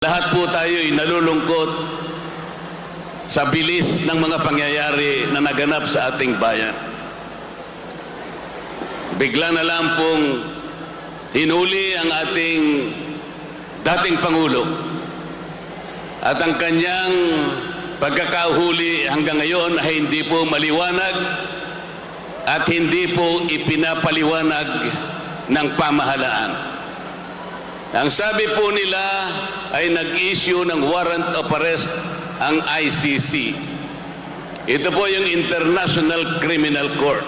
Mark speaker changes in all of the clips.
Speaker 1: Lahat po tayo ay nalulungkot sa bilis ng mga pangyayari na naganap sa ating bayan. Bigla na lang pong hinuli ang ating dating Pangulo at ang kanyang pagkakahuli hanggang ngayon ay hindi po maliwanag at hindi po ipinapaliwanag ng pamahalaan. Ang sabi po nila ay nag-issue ng warrant of arrest ang ICC. Ito po yung International Criminal Court.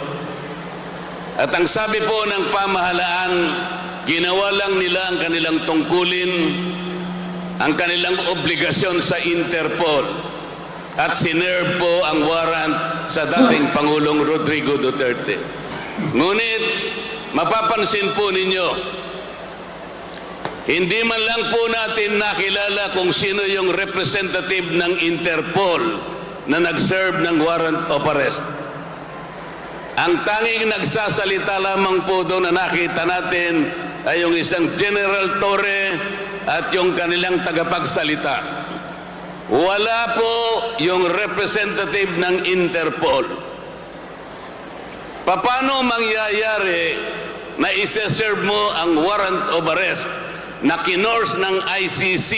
Speaker 1: At ang sabi po ng pamahalaan, ginawa lang nila ang kanilang tungkulin, ang kanilang obligasyon sa Interpol at sinerve po ang warrant sa dating Pangulong Rodrigo Duterte. Ngunit, mapapansin po ninyo, hindi man lang po natin nakilala kung sino yung representative ng Interpol na nag-serve ng warrant of arrest. Ang tanging nagsasalita lamang po doon na nakita natin ay yung isang General Torre at yung kanilang tagapagsalita. Wala po yung representative ng Interpol. Paano mangyayari na isa-serve mo ang warrant of arrest na kinors ng ICC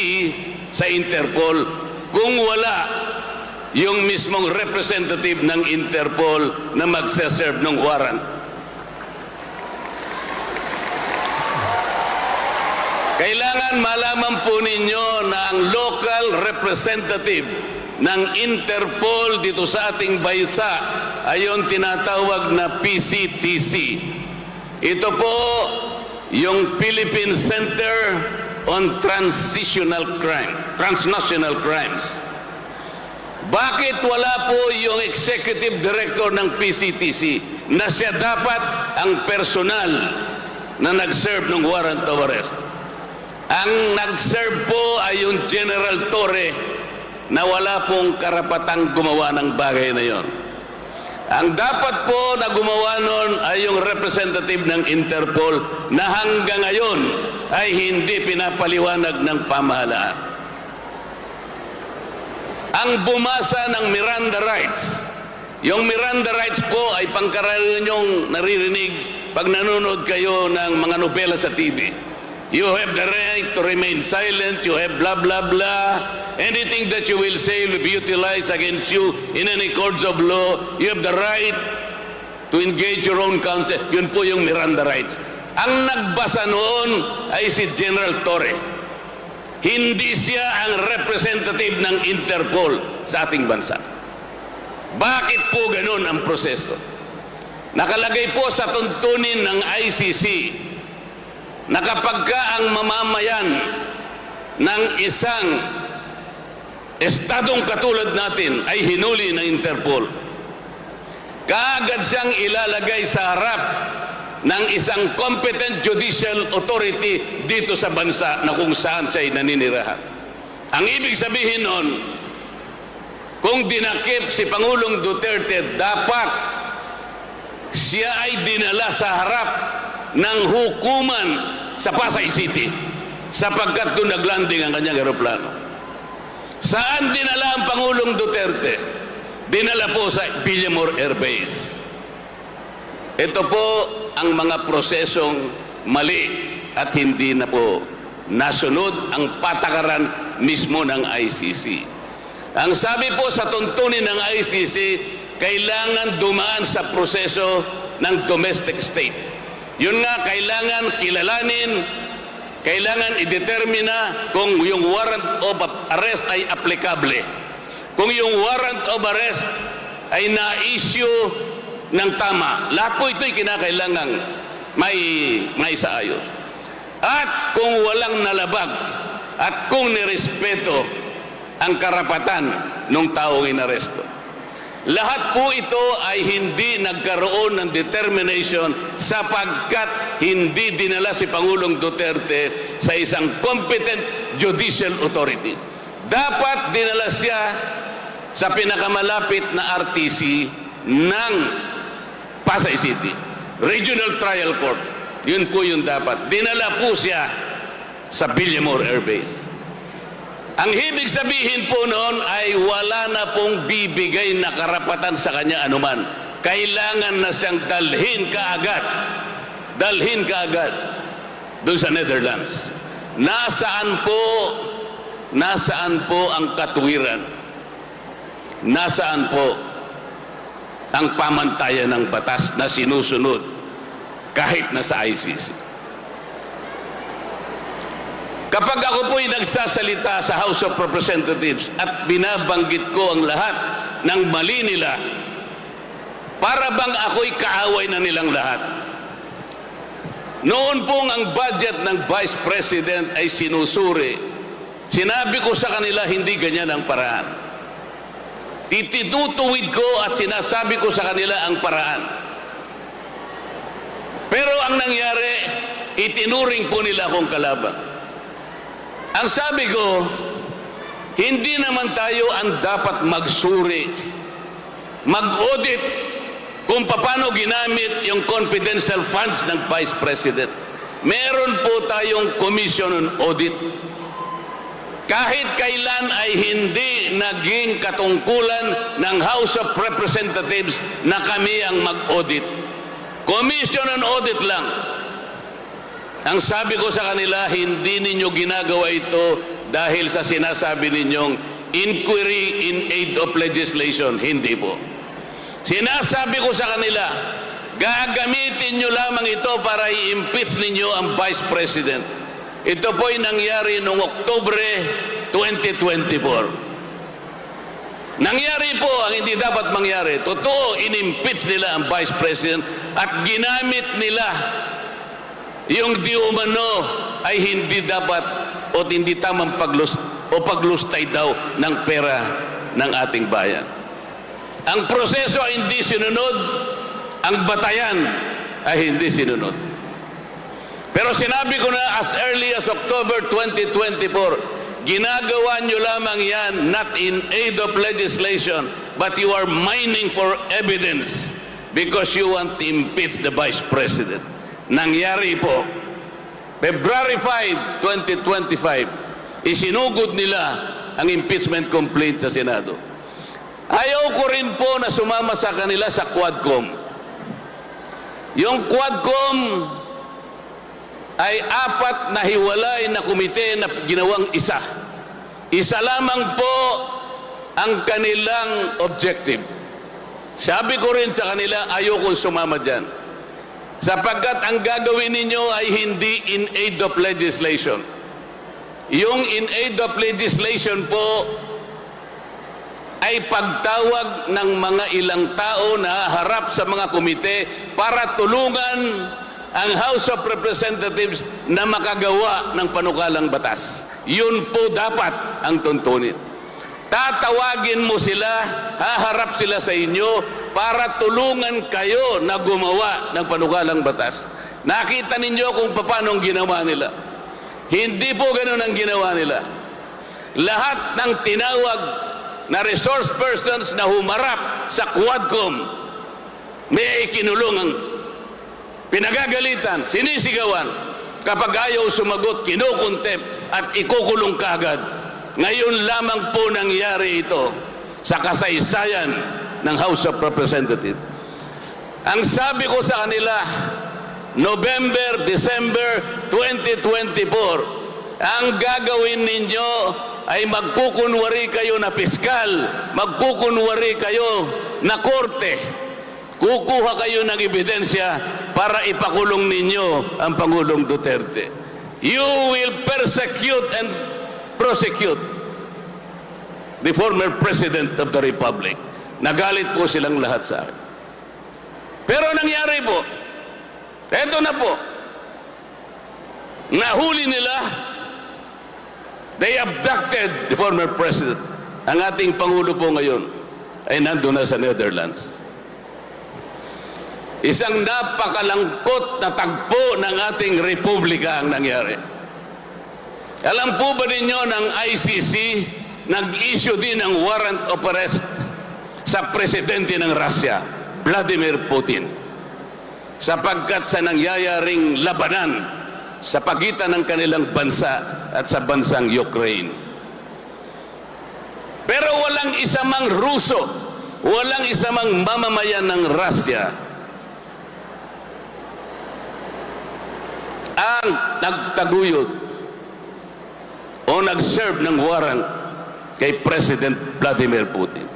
Speaker 1: sa Interpol kung wala yung mismong representative ng Interpol na magsaserve ng warrant. Kailangan malaman po ninyo na ang local representative ng Interpol dito sa ating bansa ay yung tinatawag na PCTC. Ito po yung Philippine Center on Transitional Crime, Transnational Crimes. Bakit wala po yung executive director ng PCTC na siya dapat ang personal na nag-serve ng warrant of arrest? Ang nag-serve po ay yung General Torre na wala pong karapatang gumawa ng bagay na yon. Ang dapat po na gumawa nun ay yung representative ng Interpol na hanggang ngayon ay hindi pinapaliwanag ng pamahalaan. Ang bumasa ng Miranda Rights, yung Miranda Rights po ay pangkaraniwan yung naririnig pag nanonood kayo ng mga nobela sa TV. You have the right to remain silent, you have blah blah blah. Anything that you will say will be utilized against you in any courts of law. You have the right to engage your own counsel. Yun po yung Miranda rights. Ang nagbasa noon ay si General Torre. Hindi siya ang representative ng Interpol sa ating bansa. Bakit po ganun ang proseso? Nakalagay po sa tuntunin ng ICC na kapag ka ang mamamayan ng isang estadong katulad natin ay hinuli ng Interpol, kaagad siyang ilalagay sa harap ng isang competent judicial authority dito sa bansa na kung saan siya naninirahan. Ang ibig sabihin nun, kung dinakip si Pangulong Duterte, dapat siya ay dinala sa harap ng hukuman sa Pasay City sapagkat doon naglanding ang kanyang eroplano. Saan dinala ang Pangulong Duterte? Dinala po sa Villamor Air Base. Ito po ang mga prosesong mali at hindi na po nasunod ang patakaran mismo ng ICC. Ang sabi po sa tuntunin ng ICC, kailangan dumaan sa proseso ng domestic state. Yun nga, kailangan kilalanin, kailangan idetermina kung yung warrant of arrest ay applicable. Kung yung warrant of arrest ay na-issue ng tama. Lahat po ito'y kinakailangan may, may saayos. At kung walang nalabag at kung nirespeto ang karapatan ng taong inaresto. Lahat po ito ay hindi nagkaroon ng determination sapagkat hindi dinala si Pangulong Duterte sa isang competent judicial authority. Dapat dinala siya sa pinakamalapit na RTC ng Pasay City. Regional Trial Court. Yun po yung dapat. Dinala po siya sa Villamor Air Base. Ang ibig sabihin po noon ay wala na pong bibigay na karapatan sa kanya anuman. Kailangan na siyang dalhin kaagad. Dalhin kaagad doon sa Netherlands. Nasaan po, nasaan po ang katuwiran? Nasaan po ang pamantayan ng batas na sinusunod kahit na sa ICC? Kapag ako po'y nagsasalita sa House of Representatives at binabanggit ko ang lahat ng mali nila, para bang ako'y kaaway na nilang lahat. Noon pong ang budget ng Vice President ay sinusuri, sinabi ko sa kanila hindi ganyan ang paraan. Tititutuwid ko at sinasabi ko sa kanila ang paraan. Pero ang nangyari, itinuring po nila akong kalaban. Ang sabi ko, hindi naman tayo ang dapat magsuri, mag-audit kung paano ginamit yung confidential funds ng Vice President. Meron po tayong Commission on Audit. Kahit kailan ay hindi naging katungkulan ng House of Representatives na kami ang mag-audit. Commission on Audit lang. Ang sabi ko sa kanila, hindi ninyo ginagawa ito dahil sa sinasabi ninyong inquiry in aid of legislation. Hindi po. Sinasabi ko sa kanila, gagamitin nyo lamang ito para i-impeach ninyo ang Vice President. Ito po'y nangyari noong Oktubre 2024. Nangyari po ang hindi dapat mangyari. Totoo, in-impeach nila ang Vice President at ginamit nila yung di umano ay hindi dapat o hindi tamang paglust o paglustay daw ng pera ng ating bayan. Ang proseso ay hindi sinunod, ang batayan ay hindi sinunod. Pero sinabi ko na as early as October 2024, ginagawa nyo lamang yan not in aid of legislation, but you are mining for evidence because you want to impeach the Vice President. Nangyari po, February 5, 2025, isinugod nila ang impeachment complaint sa Senado. Ayaw ko rin po na sumama sa kanila sa Quadcom. Yung Quadcom ay apat na hiwalay na komite na ginawang isa. Isa lamang po ang kanilang objective. Sabi ko rin sa kanila, ayokong sumama dyan. Sapagkat ang gagawin ninyo ay hindi in aid of legislation. Yung in aid of legislation po ay pagtawag ng mga ilang tao na harap sa mga komite para tulungan ang House of Representatives na makagawa ng panukalang batas. Yun po dapat ang tuntunin. Tatawagin mo sila, haharap sila sa inyo para tulungan kayo na gumawa ng panukalang batas. Nakita ninyo kung paano ang ginawa nila. Hindi po ganun ang ginawa nila. Lahat ng tinawag na resource persons na humarap sa Quadcom may ikinulong ang pinagagalitan, sinisigawan. Kapag ayaw sumagot, kinukontep at ikukulong kagad. Ngayon lamang po nangyari ito sa kasaysayan ng House of Representatives. Ang sabi ko sa kanila, November, December 2024, ang gagawin ninyo ay magkukunwari kayo na piskal, magkukunwari kayo na korte. Kukuha kayo ng ebidensya para ipakulong ninyo ang Pangulong Duterte. You will persecute and prosecute the former President of the Republic. Nagalit po silang lahat sa akin. Pero nangyari po, eto na po, nahuli nila They abducted the former president. Ang ating Pangulo po ngayon ay nandun na sa Netherlands. Isang napakalangkot na tagpo ng ating republika ang nangyari. Alam po ba ninyo ng ICC nag-issue din ng warrant of arrest sa presidente ng Russia, Vladimir Putin, sapagkat sa nangyayaring labanan sa pagitan ng kanilang bansa at sa bansang Ukraine. walang isa mang Ruso, walang isa mang mamamayan ng Russia ang nagtaguyod o nag-serve ng warrant kay President Vladimir Putin.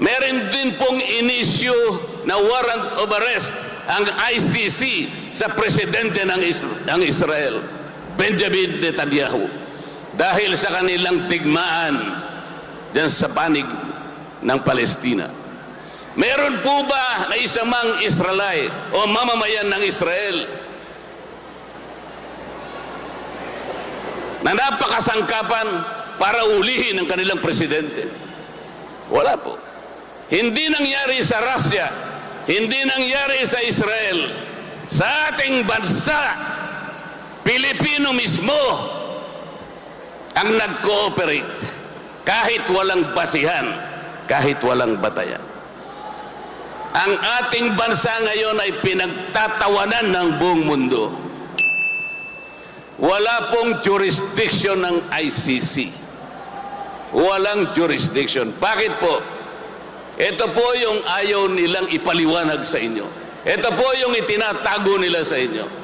Speaker 1: Meron din pong inisyu na warrant of arrest ang ICC sa presidente ng, Is- ng Israel, Benjamin Netanyahu, dahil sa kanilang tigmaan dyan sa panig ng Palestina. Meron po ba na isa mang Israelite o mamamayan ng Israel na napakasangkapan para ulihin ang kanilang presidente? Wala po. Hindi nangyari sa Russia, hindi nangyari sa Israel, sa ating bansa, Pilipino mismo ang nag-cooperate kahit walang basihan, kahit walang batayan. Ang ating bansa ngayon ay pinagtatawanan ng buong mundo. Wala pong jurisdiction ng ICC. Walang jurisdiction. Bakit po? Ito po yung ayaw nilang ipaliwanag sa inyo. Ito po yung itinatago nila sa inyo.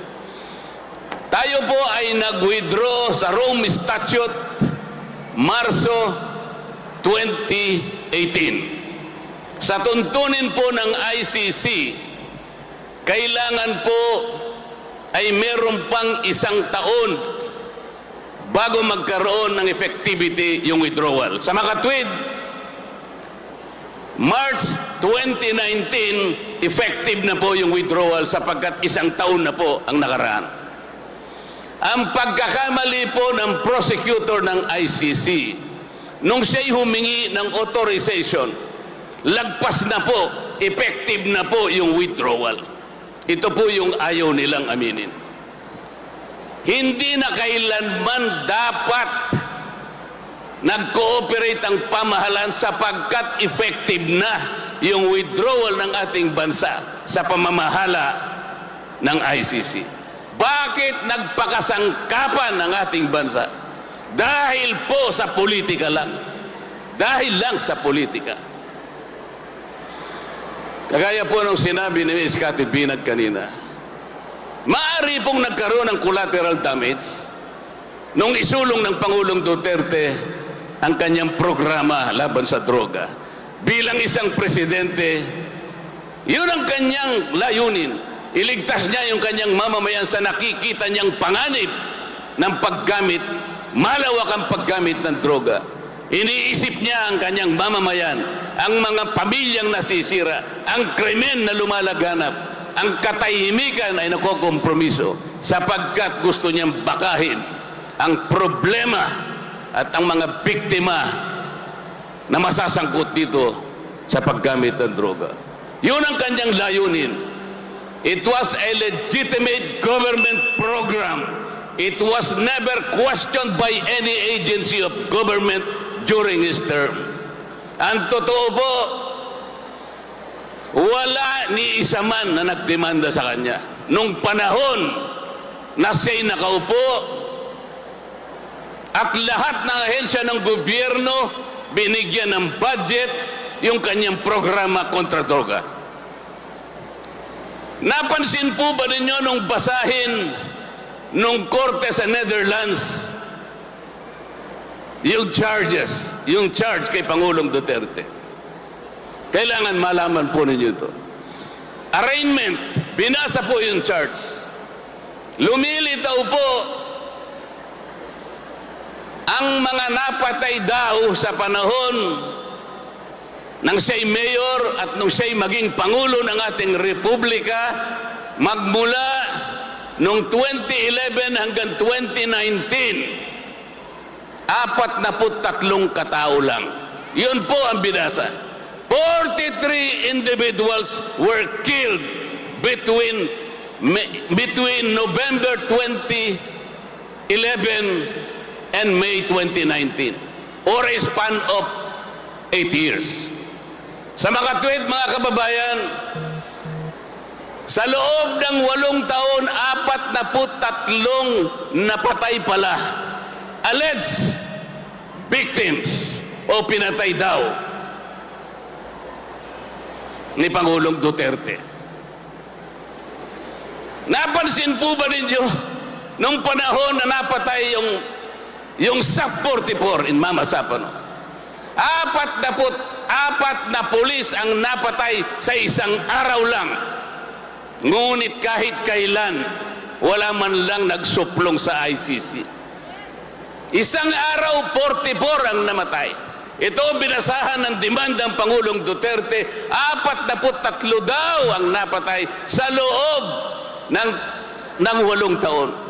Speaker 1: Tayo po ay nag-withdraw sa Rome Statute Marso 2018. Sa tuntunin po ng ICC, kailangan po ay meron pang isang taon bago magkaroon ng effectivity yung withdrawal. Sa makatwid, March 2019, effective na po yung withdrawal sapagkat isang taon na po ang nakaraan. Ang pagkakamali po ng prosecutor ng ICC, nung siya'y humingi ng authorization, lagpas na po, effective na po yung withdrawal. Ito po yung ayaw nilang aminin. Hindi na kailanman dapat nag-cooperate ang pamahalaan sapagkat effective na yung withdrawal ng ating bansa sa pamamahala ng ICC. Bakit nagpakasangkapan ng ating bansa? Dahil po sa politika lang. Dahil lang sa politika. Kagaya po nung sinabi ni Ms. Cathy Binag kanina, maari pong nagkaroon ng collateral damage nung isulong ng Pangulong Duterte ang kanyang programa laban sa droga. Bilang isang presidente, yun ang kanyang layunin. Iligtas niya yung kanyang mamamayan sa nakikita niyang panganib ng paggamit, malawak ang paggamit ng droga. Iniisip niya ang kanyang mamamayan, ang mga pamilyang nasisira, ang krimen na lumalaganap, ang katahimikan ay nakokompromiso sapagkat gusto niyang bakahin ang problema at ang mga biktima na masasangkot dito sa paggamit ng droga. Yun ang kanyang layunin. It was a legitimate government program. It was never questioned by any agency of government during his term. Ang totoo po, wala ni isa man na nagdemanda sa kanya. Nung panahon na siya'y nakaupo, at lahat ng ahensya ng gobyerno binigyan ng budget yung kanyang programa kontra droga. Napansin po ba ninyo nung basahin nung korte sa Netherlands yung charges, yung charge kay Pangulong Duterte? Kailangan malaman po ninyo ito. Arraignment, binasa po yung charge. Lumilitaw po ang mga napatay daw sa panahon nang siya'y mayor at nung siya'y maging pangulo ng ating republika magmula noong 2011 hanggang 2019 apat na tatlong katao lang. Yun po ang binasa. 43 individuals were killed between between November 2011 and May 2019 or a span of 8 years. Sa mga tweet mga kababayan, sa loob ng walong taon, apat na po tatlong napatay pala. Alleged victims o pinatay daw ni Pangulong Duterte. Napansin po ba ninyo nung panahon na napatay yung yung SAP 44 in Mama Sapano? Apat na put, apat na pulis ang napatay sa isang araw lang. Ngunit kahit kailan, wala man lang nagsuplong sa ICC. Isang araw, 44 ang namatay. Ito binasahan ng demand ng Pangulong Duterte. Apat na tatlo daw ang napatay sa loob ng, ng walong taon.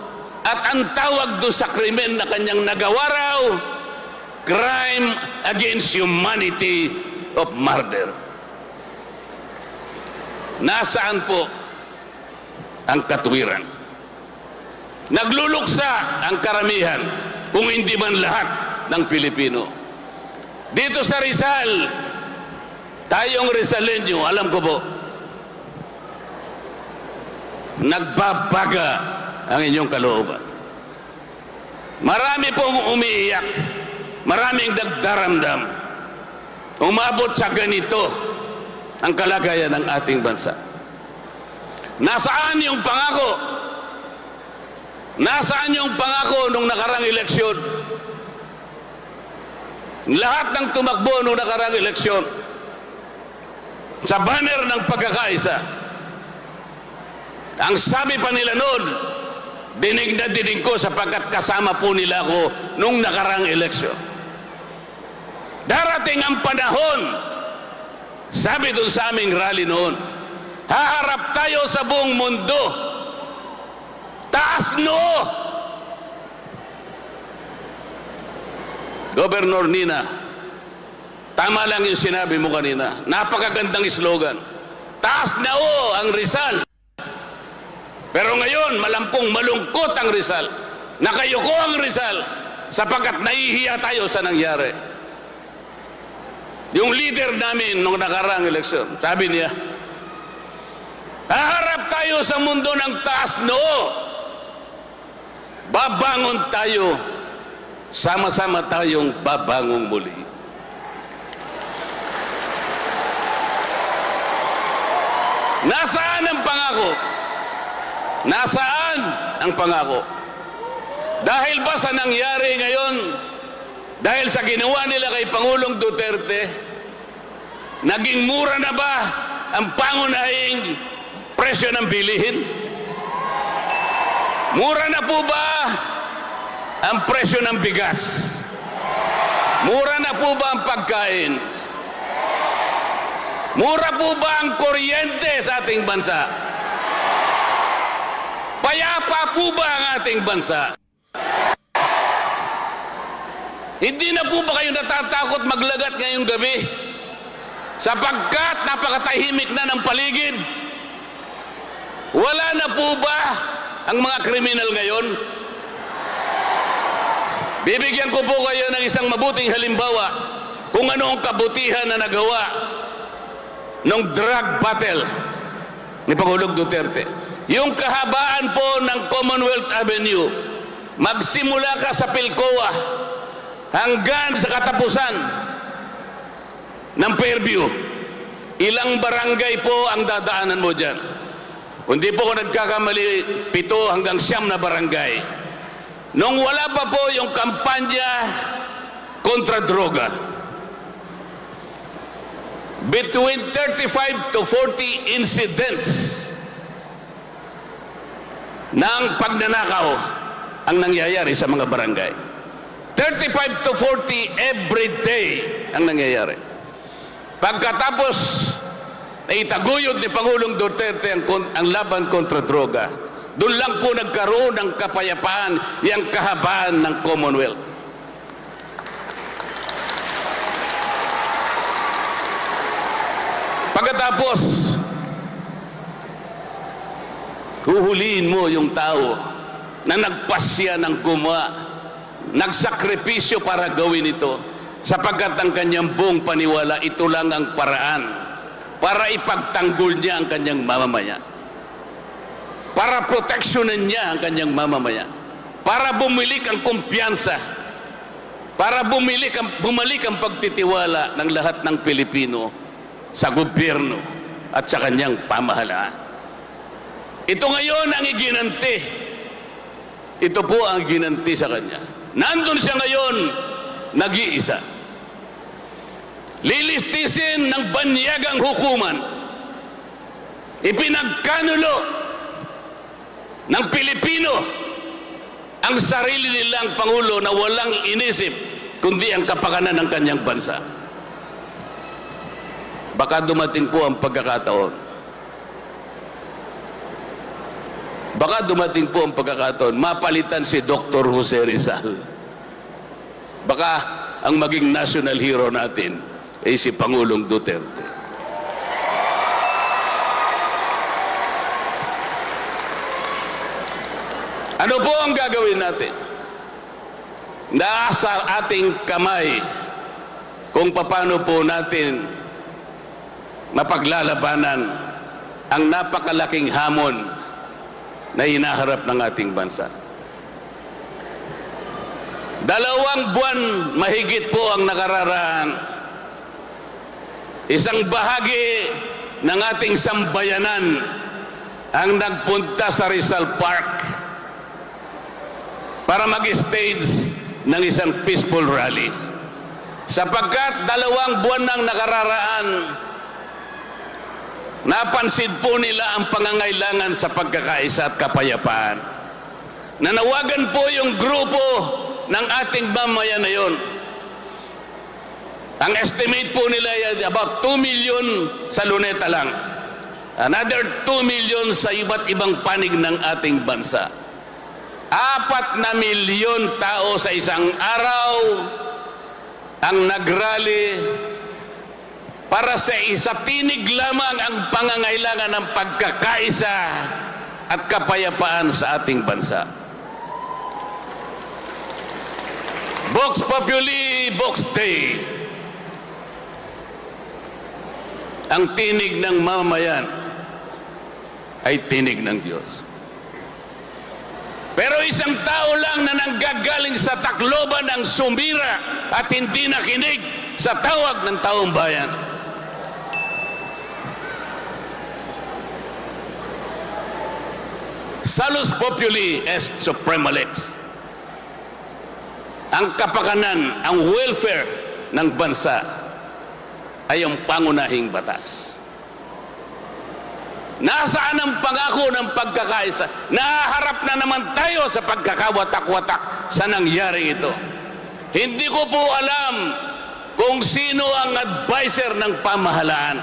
Speaker 1: At ang tawag doon sa krimen na kanyang nagawa raw, crime against humanity of murder. Nasaan po ang katwiran? Nagluluksa ang karamihan, kung hindi man lahat ng Pilipino. Dito sa Rizal, tayong Rizalenyo, alam ko po, nagbabaga ang inyong kalooban. Marami pong umiiyak, maraming nagdaramdam. Umabot sa ganito ang kalagayan ng ating bansa. Nasaan yung pangako? Nasaan yung pangako nung nakarang eleksyon? Lahat ng tumakbo nung nakarang eleksyon sa banner ng pagkakaisa. Ang sabi pa nila noon, dinig na dinig ko sapagkat kasama po nila ako nung nakarang eleksyon. Darating ang panahon, sabi dun sa aming rally noon, haharap tayo sa buong mundo. Taas noo! Governor Nina, tama lang yung sinabi mo kanina. Napakagandang slogan. Taas na o ang Rizal. Pero ngayon, malampong malungkot ang Rizal. Nakayuko ang Rizal sapagkat nahihiya tayo sa nangyari. Yung leader namin nung nakarang eleksyon, sabi niya, haharap tayo sa mundo ng taas noo. Babangon tayo sama-sama tayong babangong muli. Nasaan ang pangako? Nasaan ang pangako? Dahil ba sa nangyari ngayon, dahil sa ginawa nila kay Pangulong Duterte, naging mura na ba ang pangunahing presyo ng bilihin? Mura na po ba ang presyo ng bigas. Mura na po ba ang pagkain? Mura po ba ang kuryente sa ating bansa? Payapa po ba ang ating bansa? Hindi na po ba kayo natatakot maglagat ngayong gabi? Sapagkat napakatahimik na ng paligid. Wala na po ba ang mga kriminal ngayon? Bibigyan ko po kayo ng isang mabuting halimbawa kung ano ang kabutihan na nagawa ng drug battle ni Pangulong Duterte. Yung kahabaan po ng Commonwealth Avenue, magsimula ka sa Pilcoa hanggang sa katapusan ng Fairview. Ilang barangay po ang dadaanan mo dyan. Kung di po ako nagkakamali, pito hanggang siyam na barangay. Nung wala pa po yung kampanya kontra droga, between 35 to 40 incidents ng pagnanakaw ang nangyayari sa mga barangay. 35 to 40 every day ang nangyayari. Pagkatapos na itaguyod ni Pangulong Duterte ang, ang laban kontra droga, doon lang po nagkaroon ng kapayapaan yung kahabaan ng Commonwealth. Pagkatapos, huhuliin mo yung tao na nagpasya ng gumawa, nagsakripisyo para gawin ito, sapagkat ang kanyang buong paniwala, ito lang ang paraan para ipagtanggol niya ang kanyang mamamaya. Para proteksyonan niya ang kanyang mamamaya, para bumilik ang kumpiyansa. Para bumili, bumalik ang pagtitiwala ng lahat ng Pilipino sa gobyerno at sa kanyang pamahalaan. Ito ngayon ang iginanti. Ito po ang ginanti sa kanya. Nandun siya ngayon, nag-iisa. Lilistisin ng banyagang hukuman. Ipinagkanulo ng Pilipino ang sarili nilang Pangulo na walang inisip kundi ang kapakanan ng kanyang bansa. Baka dumating po ang pagkakataon. Baka dumating po ang pagkakataon, mapalitan si Dr. Jose Rizal. Baka ang maging national hero natin ay si Pangulong Duterte. Ano po ang gagawin natin? Nasa ating kamay kung paano po natin mapaglalabanan ang napakalaking hamon na hinaharap ng ating bansa. Dalawang buwan mahigit po ang nakararaan. Isang bahagi ng ating sambayanan ang nagpunta sa Rizal Park para mag-stage ng isang peaceful rally. Sapagkat dalawang buwan nang nakararaan, napansin po nila ang pangangailangan sa pagkakaisa at kapayapaan. Nanawagan po yung grupo ng ating mamayan na yon. Ang estimate po nila ay about 2 million sa Luneta lang. Another 2 million sa iba't ibang panig ng ating bansa. Apat na milyon tao sa isang araw ang nagrally para sa isa tinig lamang ang pangangailangan ng pagkakaisa at kapayapaan sa ating bansa. Vox Populi, Vox Dei. Ang tinig ng mamamayan ay tinig ng Diyos. Pero isang tao lang na nanggagaling sa takloban ng sumira at hindi nakinig sa tawag ng taong bayan. Salus populi est suprema lex. Ang kapakanan, ang welfare ng bansa ay ang pangunahing batas. Nasaan ang pangako ng pagkakaisa? Naharap na naman tayo sa pagkakawatak-watak sa nangyari ito. Hindi ko po alam kung sino ang advisor ng pamahalaan.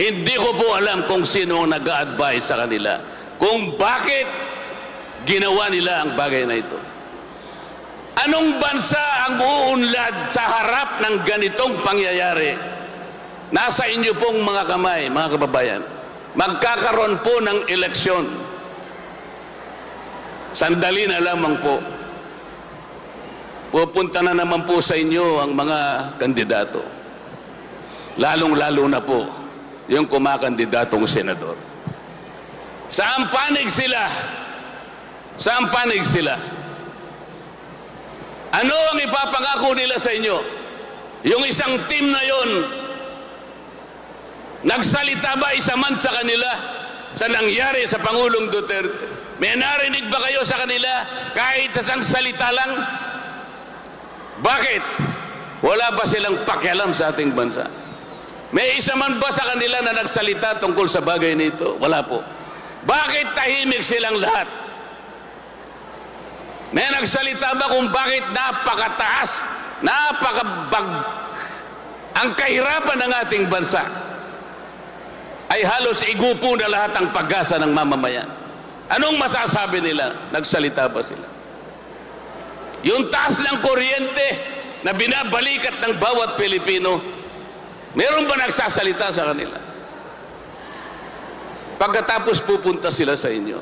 Speaker 1: Hindi ko po alam kung sino ang nag-advise sa kanila. Kung bakit ginawa nila ang bagay na ito. Anong bansa ang uunlad sa harap ng ganitong pangyayari? Nasa inyo pong mga kamay, mga kababayan magkakaroon po ng eleksyon. Sandali na lamang po. Pupunta na naman po sa inyo ang mga kandidato. Lalong-lalo na po yung kumakandidatong senador. Saan panig sila? Saan panig sila? Ano ang ipapangako nila sa inyo? Yung isang team na yon Nagsalita ba isa man sa kanila sa nangyari sa Pangulong Duterte? May narinig ba kayo sa kanila kahit isang salita lang? Bakit? Wala ba silang pakialam sa ating bansa? May isa man ba sa kanila na nagsalita tungkol sa bagay nito? Wala po. Bakit tahimik silang lahat? May nagsalita ba kung bakit napakataas, napakabag, ang kahirapan ng ating bansa? ay halos igupo na lahat ang pag-asa ng mamamayan. Anong masasabi nila? Nagsalita ba sila? Yung taas ng kuryente na binabalikat ng bawat Pilipino, meron ba nagsasalita sa kanila? Pagkatapos pupunta sila sa inyo.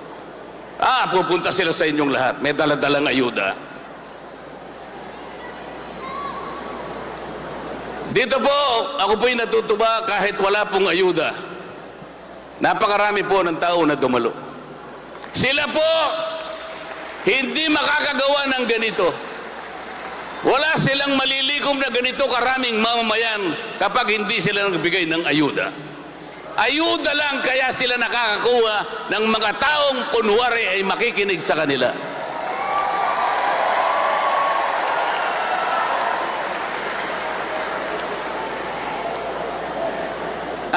Speaker 1: Ah, pupunta sila sa inyong lahat. May daladalang ayuda. Dito po, ako po'y natutuwa kahit wala pong ayuda. Napakarami po ng tao na dumalo. Sila po, hindi makakagawa ng ganito. Wala silang malilikom na ganito karaming mamamayan kapag hindi sila nagbigay ng ayuda. Ayuda lang kaya sila nakakakuha ng mga taong kunwari ay makikinig sa kanila.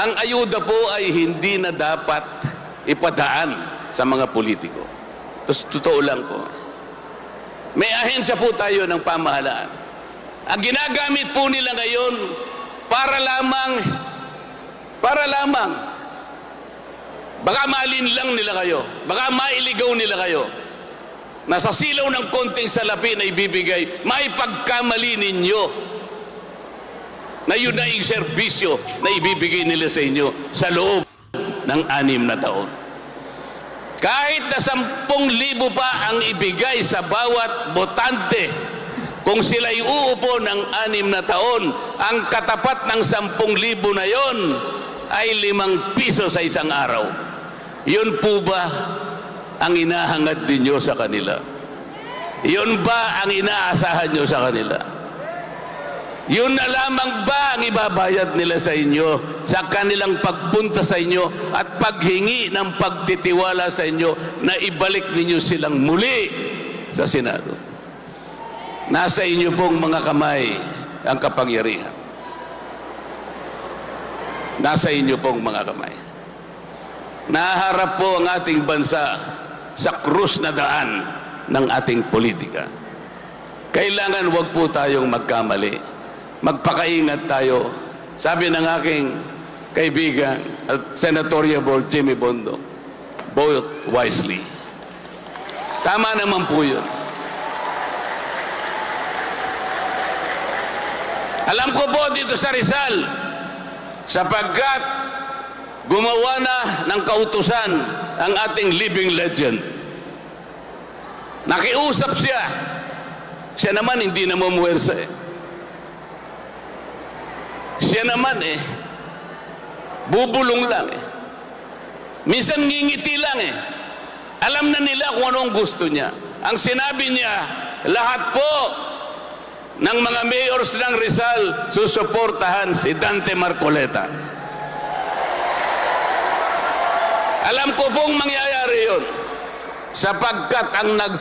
Speaker 1: Ang ayuda po ay hindi na dapat ipadaan sa mga politiko. Tapos totoo lang po. May ahensya po tayo ng pamahalaan. Ang ginagamit po nila ngayon para lamang para lamang baka malin lang nila kayo. Baka mailigaw nila kayo. Nasa silaw ng konting salapi na ibibigay, may pagkamali ninyo na yun na yung serbisyo na ibibigay nila sa inyo sa loob ng anim na taon. Kahit na sampung libo pa ang ibigay sa bawat botante, kung sila'y uupo ng anim na taon, ang katapat ng sampung libo na yon ay limang piso sa isang araw. Yun po ba ang inahangad ninyo sa kanila? Yun ba ang inaasahan nyo sa kanila? Yun na lamang ba ang ibabayad nila sa inyo sa kanilang pagpunta sa inyo at paghingi ng pagtitiwala sa inyo na ibalik ninyo silang muli sa Senado? Nasa inyo pong mga kamay ang kapangyarihan. Nasa inyo pong mga kamay. Naharap po ang ating bansa sa krus na daan ng ating politika. Kailangan wag po tayong magkamali. Magpakaingat tayo. Sabi ng aking kaibigan at senatoriable Jimmy Bondo, vote wisely. Tama naman po yun. Alam ko po dito sa Rizal, sapagkat gumawa na ng kautusan ang ating living legend. Nakiusap siya. Siya naman hindi na mamuwersa eh. Siya naman eh, bubulong lang eh. Minsan ngingiti lang eh. Alam na nila kung ano ang gusto niya. Ang sinabi niya, lahat po ng mga mayors ng Rizal susuportahan si Dante Marcoleta. Alam ko pong mangyayari yun sapagkat ang nagsa